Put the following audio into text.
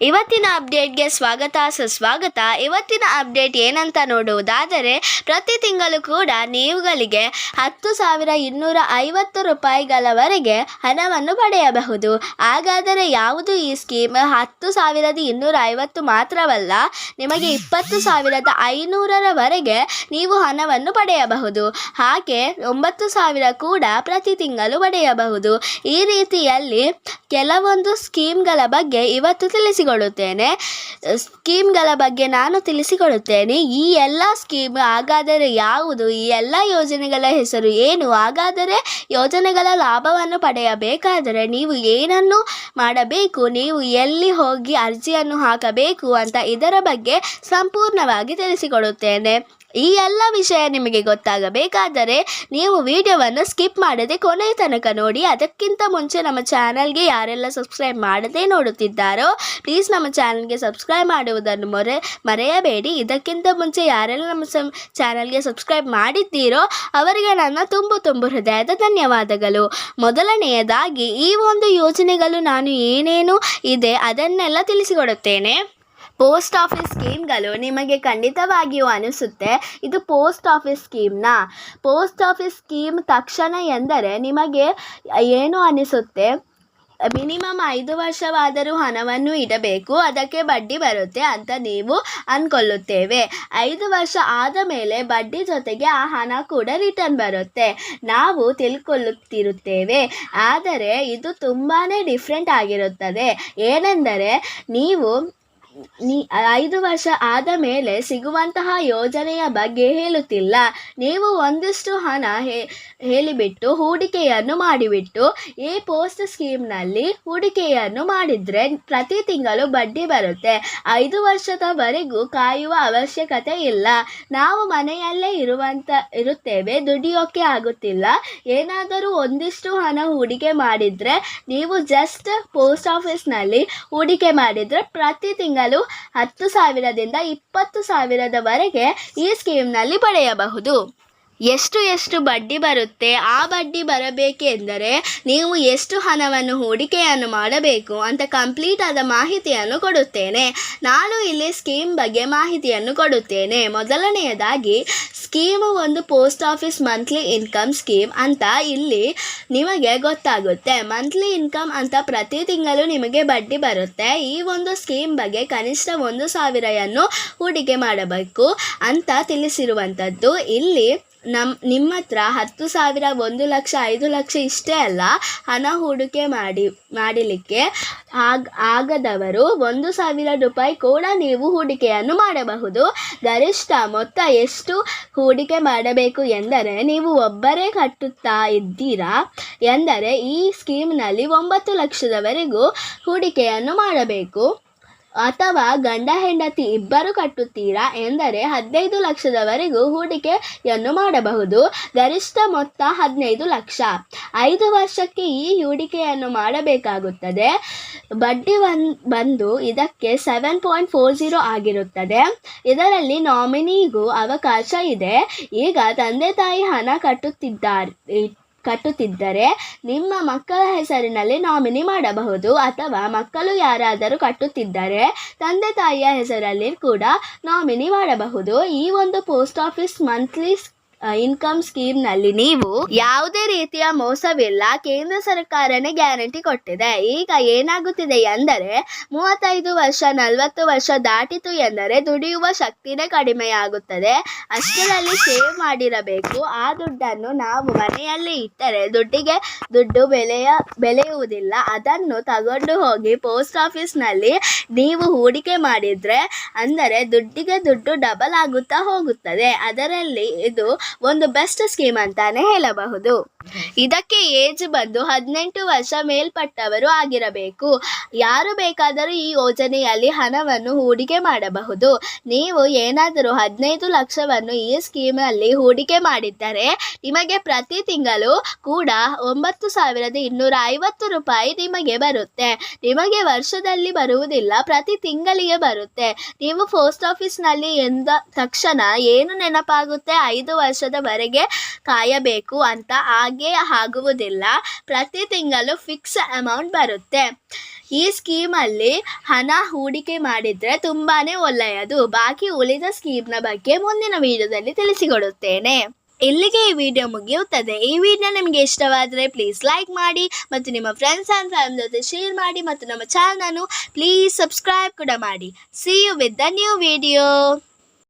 ಇವತ್ತಿನ ಅಪ್ಡೇಟ್ಗೆ ಸ್ವಾಗತ, ಸುಸ್ವಾಗತ. ಇವತ್ತಿನ ಅಪ್ಡೇಟ್ ಏನಂತ ನೋಡುವುದಾದರೆ, ಪ್ರತಿ ತಿಂಗಳು ಕೂಡ ನೀವುಗಳಿಗೆ ಹತ್ತು ಸಾವಿರ ಇನ್ನೂರ ಐವತ್ತು ರೂಪಾಯಿಗಳವರೆಗೆ ಹಣವನ್ನು ಪಡೆಯಬಹುದು. ಹಾಗಾದರೆ ಯಾವುದು ಈ ಸ್ಕೀಮ್? ಹತ್ತು ಸಾವಿರದ ಇನ್ನೂರ ಐವತ್ತು ಮಾತ್ರವಲ್ಲ, ನಿಮಗೆ ಇಪ್ಪತ್ತು ಸಾವಿರದ ಐನೂರರವರೆಗೆ ನೀವು ಹಣವನ್ನು ಪಡೆಯಬಹುದು. ಹಾಗೆ ಒಂಬತ್ತು ಸಾವಿರ ಕೂಡ ಪ್ರತಿ ತಿಂಗಳು ಪಡೆಯಬಹುದು. ಈ ರೀತಿಯಲ್ಲಿ ಕೆಲವೊಂದು ಸ್ಕೀಮ್ಗಳ ಬಗ್ಗೆ ಇವತ್ತು ತಿಳಿಸಿಕೊಡುತ್ತೇನೆ. ಸ್ಕೀಮ್ಗಳ ಬಗ್ಗೆ ನಾನು ತಿಳಿಸಿಕೊಡುತ್ತೇನೆ. ಈ ಎಲ್ಲ ಸ್ಕೀಮ್ ಹಾಗಾದರೆ ಯಾವುದು? ಈ ಎಲ್ಲ ಯೋಜನೆಗಳ ಹೆಸರು ಏನು? ಹಾಗಾದರೆ ಯೋಜನೆಗಳ ಲಾಭವನ್ನು ಪಡೆಯಬೇಕಾದರೆ ನೀವು ಏನನ್ನು ಮಾಡಬೇಕು? ನೀವು ಎಲ್ಲಿ ಹೋಗಿ ಅರ್ಜಿಯನ್ನು ಹಾಕಬೇಕು ಅಂತ ಇದರ ಬಗ್ಗೆ ಸಂಪೂರ್ಣವಾಗಿ ತಿಳಿಸಿಕೊಡುತ್ತೇನೆ. ಈ ಎಲ್ಲ ವಿಷಯ ನಿಮಗೆ ಗೊತ್ತಾಗಬೇಕಾದರೆ ನೀವು ವಿಡಿಯೋವನ್ನು ಸ್ಕಿಪ್ ಮಾಡದೆ ಕೊನೆಯ ತನಕ ನೋಡಿ. ಅದಕ್ಕಿಂತ ಮುಂಚೆ ನಮ್ಮ ಚಾನಲ್ಗೆ ಯಾರೆಲ್ಲ ಸಬ್ಸ್ಕ್ರೈಬ್ ಮಾಡದೇ ನೋಡುತ್ತಿದ್ದಾರೋ ಪ್ಲೀಸ್ ನಮ್ಮ ಚಾನಲ್ಗೆ ಸಬ್ಸ್ಕ್ರೈಬ್ ಮಾಡುವುದನ್ನು ಮೊರೆ, ಮರೆಯಬೇಡಿ. ಇದಕ್ಕಿಂತ ಮುಂಚೆ ಯಾರೆಲ್ಲ ನಮ್ಮ ಸಂ ಚಾನಲ್ಗೆ ಸಬ್ಸ್ಕ್ರೈಬ್ ಮಾಡಿದ್ದೀರೋ ಅವರಿಗೆ ನನ್ನ ತುಂಬು ತುಂಬು ಹೃದಯದ ಧನ್ಯವಾದಗಳು. ಮೊದಲನೆಯದಾಗಿ ಈ ಒಂದು ಯೋಜನೆಗಳು ನಾನು ಏನೇನು ಇದೆ ಅದನ್ನೆಲ್ಲ ತಿಳಿಸಿಕೊಡುತ್ತೇನೆ. ಪೋಸ್ಟ್ ಆಫೀಸ್ ಸ್ಕೀಮ್ಗಳು ನಿಮಗೆ ಖಂಡಿತವಾಗಿಯೂ ಅನಿಸುತ್ತೆ. ಇದು ಪೋಸ್ಟ್ ಆಫೀಸ್ ಸ್ಕೀಮ್ನ? ಪೋಸ್ಟ್ ಆಫೀಸ್ ಸ್ಕೀಮ್ ತಕ್ಷಣ ಎಂದರೆ ನಿಮಗೆ ಏನು ಅನಿಸುತ್ತೆ? ಮಿನಿಮಮ್ ಐದು ವರ್ಷವಾದರೂ ಹಣವನ್ನು ಇಡಬೇಕು, ಅದಕ್ಕೆ ಬಡ್ಡಿ ಬರುತ್ತೆ ಅಂತ ನೀವು ಅಂದ್ಕೊಳ್ಳುತ್ತೇವೆ ಐದು ವರ್ಷ ಆದ ಮೇಲೆ ಬಡ್ಡಿ ಜೊತೆಗೆ ಆ ಹಣ ಕೂಡ ರಿಟರ್ನ್ ಬರುತ್ತೆ. ನಾವು ತಿಳ್ಕೊಳ್ಳುತ್ತಿರುತ್ತೇವೆ. ಆದರೆ ಇದು ತುಂಬಾ ಡಿಫ್ರೆಂಟ್ ಆಗಿರುತ್ತದೆ. ಏನೆಂದರೆ, ನೀವು ನೀ, ಐದು ವರ್ಷ ಆದ ಮೇಲೆ ಸಿಗುವಂತಹ ಯೋಜನೆಯ ಬಗ್ಗೆ ಹೇಳುತ್ತಿಲ್ಲ. ನೀವು ಒಂದಿಷ್ಟು ಹಣ ಹೇಳಿಬಿಟ್ಟು ಹೂಡಿಕೆಯನ್ನು ಮಾಡಿಬಿಟ್ಟು ಈ ಪೋಸ್ಟ್ ಸ್ಕೀಮ್ನಲ್ಲಿ ಹೂಡಿಕೆಯನ್ನು ಮಾಡಿದರೆ ಪ್ರತಿ ತಿಂಗಳು ಬಡ್ಡಿ ಬರುತ್ತೆ. ಐದು ವರ್ಷದವರೆಗೂ ಕಾಯುವ ಅವಶ್ಯಕತೆ ಇಲ್ಲ. ನಾವು ಮನೆಯಲ್ಲೇ ಇರುವಂತ, ಇರುತ್ತೇವೆ, ದುಡಿಯೋಕೆ ಆಗುತ್ತಿಲ್ಲ. ಏನಾದರೂ ಒಂದಿಷ್ಟು ಹಣ ಹೂಡಿಕೆ ಮಾಡಿದರೆ ನೀವು ಜಸ್ಟ್ ಪೋಸ್ಟ್ ಆಫೀಸ್ನಲ್ಲಿ ಹೂಡಿಕೆ ಮಾಡಿದರೆ ಪ್ರತಿ ತಿಂಗಳು ಹತ್ತು ಸಾವಿರದಿಂದ ಇಪ್ಪತ್ತು ಸಾವಿರದವರೆಗೆ ಈ ಸ್ಕೀಮ್ನಲ್ಲಿ ಪಡೆಯಬಹುದು. ಎಷ್ಟು ಎಷ್ಟು ಬಡ್ಡಿ ಬರುತ್ತೆ, ಆ ಬಡ್ಡಿ ಬರಬೇಕೆಂದರೆ ನೀವು ಎಷ್ಟು ಹಣವನ್ನು ಹೂಡಿಕೆಯನ್ನು ಮಾಡಬೇಕು ಅಂತ ಕಂಪ್ಲೀಟ್ ಆದ ಮಾಹಿತಿಯನ್ನು ಕೊಡುತ್ತೇನೆ. ನಾನು ಇಲ್ಲಿ ಸ್ಕೀಮ್ ಬಗ್ಗೆ ಮಾಹಿತಿಯನ್ನು ಕೊಡುತ್ತೇನೆ. ಮೊದಲನೆಯದಾಗಿ ಸ್ಕೀಮು ಒಂದು post office monthly income scheme ಅಂತ ಇಲ್ಲಿ ನಿಮಗೆ ಗೊತ್ತಾಗುತ್ತೆ. ಮಂತ್ಲಿ ಇನ್ಕಮ್ ಅಂತ ಪ್ರತಿ ತಿಂಗಳು ನಿಮಗೆ ಬಡ್ಡಿ ಬರುತ್ತೆ. ಈ ಒಂದು ಸ್ಕೀಮ್ ಬಗ್ಗೆ ಕನಿಷ್ಠ ಒಂದು ಸಾವಿರವನ್ನು ಹೂಡಿಕೆ ಮಾಡಬೇಕು ಅಂತ ತಿಳಿಸಿರುವಂಥದ್ದು. ಇಲ್ಲಿ ನಮ್ಮ ನಿಮ್ಮ ಹತ್ರ ಹತ್ತು ಸಾವಿರ, ಒಂದು ಲಕ್ಷ, ಐದು ಲಕ್ಷ ಇಷ್ಟೇ ಅಲ್ಲ, ಹಣ ಹೂಡಿಕೆ ಮಾಡಿ, ಮಾಡಲಿಕ್ಕೆ ಆಗ, ಆಗದವರು ಒಂದು ಸಾವಿರ ರೂಪಾಯಿ ಕೂಡ ನೀವು ಹೂಡಿಕೆಯನ್ನು ಮಾಡಬಹುದು. ಗರಿಷ್ಠ ಮೊತ್ತ ಎಷ್ಟು ಹೂಡಿಕೆ ಮಾಡಬೇಕು ಎಂದರೆ ನೀವು ಒಬ್ಬರೇ ಕಟ್ಟುತ್ತಾ ಇದ್ದೀರಾ ಎಂದರೆ ಈ ಸ್ಕೀಮ್ನಲ್ಲಿ ಒಂಬತ್ತು ಲಕ್ಷದವರೆಗೂ ಹೂಡಿಕೆಯನ್ನು ಮಾಡಬೇಕು. ಅಥವಾ ಗಂಡ ಹೆಂಡತಿ ಇಬ್ಬರು ಕಟ್ಟುತ್ತೀರಾ ಎಂದರೆ ಹದಿನೈದು ಲಕ್ಷದವರೆಗೂ ಹೂಡಿಕೆಯನ್ನು ಮಾಡಬಹುದು. ಗರಿಷ್ಠ ಮೊತ್ತ ಹದಿನೈದು ಲಕ್ಷ. ಐದು ವರ್ಷಕ್ಕೆ ಈ ಹೂಡಿಕೆಯನ್ನು ಮಾಡಬೇಕಾಗುತ್ತದೆ. ಬಡ್ಡಿ ಬಂದು ಇದಕ್ಕೆ ಸೆವೆನ್ ಪಾಯಿಂಟ್ ಫೋರ್ ಜೀರೋ ಆಗಿರುತ್ತದೆ. ಇದರಲ್ಲಿ ನಾಮಿನಿಗೂ ಅವಕಾಶ ಇದೆ. ಈಗ ತಂದೆ ತಾಯಿ ಹಣ ಕಟ್ಟುತ್ತಿದ್ದಾರೆ ಕಟ್ಟುತ್ತಿದ್ದರೆ ನಿಮ್ಮ ಮಕ್ಕಳ ಹೆಸರಿನಲ್ಲಿ ನಾಮಿನಿ ಮಾಡಬಹುದು ಅಥವಾ ಮಕ್ಕಳು ಯಾರಾದರೂ ಕಟ್ಟುತ್ತಿದ್ದರೆ ತಂದೆ ತಾಯಿಯ ಹೆಸರಲ್ಲಿ ಕೂಡ ನಾಮಿನಿ ಮಾಡಬಹುದು. ಈ ಒಂದು ಪೋಸ್ಟ್ ಆಫೀಸ್ ಮಂತ್ಲಿ ಇನ್ಕಮ್ ಸ್ಕೀಮ್ನಲ್ಲಿ ನೀವು ಯಾವುದೇ ರೀತಿಯ ಮೋಸವಿಲ್ಲ, ಕೇಂದ್ರ ಸರ್ಕಾರನೇ ಗ್ಯಾರಂಟಿ ಕೊಟ್ಟಿದೆ. ಈಗ ಏನಾಗುತ್ತಿದೆ ಎಂದರೆ, ಮೂವತ್ತೈದು ವರ್ಷ, ನಲವತ್ತು ವರ್ಷ ದಾಟಿತು ಎಂದರೆ ದುಡಿಯುವ ಶಕ್ತಿನೇ ಕಡಿಮೆಯಾಗುತ್ತದೆ. ಅಷ್ಟರಲ್ಲಿ ಸೇವ್ ಮಾಡಿರಬೇಕು. ಆ ದುಡ್ಡನ್ನು ನಾವು ಮನೆಯಲ್ಲಿ ಇಟ್ಟರೆ ದುಡ್ಡಿಗೆ ದುಡ್ಡು ಬೆಲೆಯ, ಬೆಲೆಯುವುದಿಲ್ಲ. ಅದನ್ನು ತಗೊಂಡು ಹೋಗಿ ಪೋಸ್ಟ್ ಆಫೀಸ್ನಲ್ಲಿ ನೀವು ಹೂಡಿಕೆ ಮಾಡಿದರೆ, ಅಂದರೆ ದುಡ್ಡಿಗೆ ದುಡ್ಡು ಡಬಲ್ ಆಗುತ್ತಾ ಹೋಗುತ್ತದೆ. ಅದರಲ್ಲಿ ಇದು ಒಂದು ಬೆಸ್ಟ್ ಸ್ಕೀಮ್ ಅಂತಾನೆ ಹೇಳಬಹುದು. ಇದಕ್ಕೆ ಏಜ್ ಬಂದು ಹದಿನೆಂಟು ವರ್ಷ ಮೇಲ್ಪಟ್ಟವರು ಆಗಿರಬೇಕು. ಯಾರು ಬೇಕಾದರೂ ಈ ಯೋಜನೆಯಲ್ಲಿ ಹಣವನ್ನು ಹೂಡಿಕೆ ಮಾಡಬಹುದು. ನೀವು ಏನಾದರೂ ಹದಿನೈದು ಲಕ್ಷವನ್ನು ಈ ಸ್ಕೀಮಲ್ಲಿ ಹೂಡಿಕೆ ಮಾಡಿದ್ದರೆ ನಿಮಗೆ ಪ್ರತಿ ತಿಂಗಳು ಕೂಡ ಒಂಬತ್ತು ಸಾವಿರದ ಇನ್ನೂರ ಐವತ್ತು ರೂಪಾಯಿ ನಿಮಗೆ ಬರುತ್ತೆ. ನಿಮಗೆ ವರ್ಷದಲ್ಲಿ ಬರುವುದಿಲ್ಲ, ಪ್ರತಿ ತಿಂಗಳಿಗೆ ಬರುತ್ತೆ. ನೀವು ಪೋಸ್ಟ್ ಆಫೀಸ್ನಲ್ಲಿ ಎಂದ ತಕ್ಷಣ ಏನು ನೆನಪಾಗುತ್ತೆ? ಐದು ವರ್ಷದವರೆಗೆ ಕಾಯಬೇಕು ಅಂತ ಹಾಗೆ ಆಗುವುದಿಲ್ಲ. ಪ್ರತಿ ತಿಂಗಳು ಫಿಕ್ಸ್ ಅಮೌಂಟ್ ಬರುತ್ತೆ. ಈ ಸ್ಕೀಮಲ್ಲಿ ಹಣ ಹೂಡಿಕೆ ಮಾಡಿದರೆ ತುಂಬಾ ಒಳ್ಳೆಯದು. ಬಾಕಿ ಉಳಿದ ಸ್ಕೀಮ್ನ ಬಗ್ಗೆ ಮುಂದಿನ ವಿಡಿಯೋದಲ್ಲಿ ತಿಳಿಸಿಕೊಡುತ್ತೇನೆ. ಇಲ್ಲಿಗೆ ಈ ವಿಡಿಯೋ ಮುಗಿಯುತ್ತದೆ. ಈ ವಿಡಿಯೋ ನಿಮಗೆ ಇಷ್ಟವಾದರೆ ಪ್ಲೀಸ್ ಲೈಕ್ ಮಾಡಿ ಮತ್ತು ನಿಮ್ಮ ಫ್ರೆಂಡ್ಸ್ ಆ್ಯಂಡ್ ಫ್ಯಾಮಿಲಿ ಜೊತೆ ಶೇರ್ ಮಾಡಿ ಮತ್ತು ನಮ್ಮ ಚಾನಲನ್ನು ಪ್ಲೀಸ್ ಸಬ್ಸ್ಕ್ರೈಬ್ ಕೂಡ ಮಾಡಿ. See you with the new video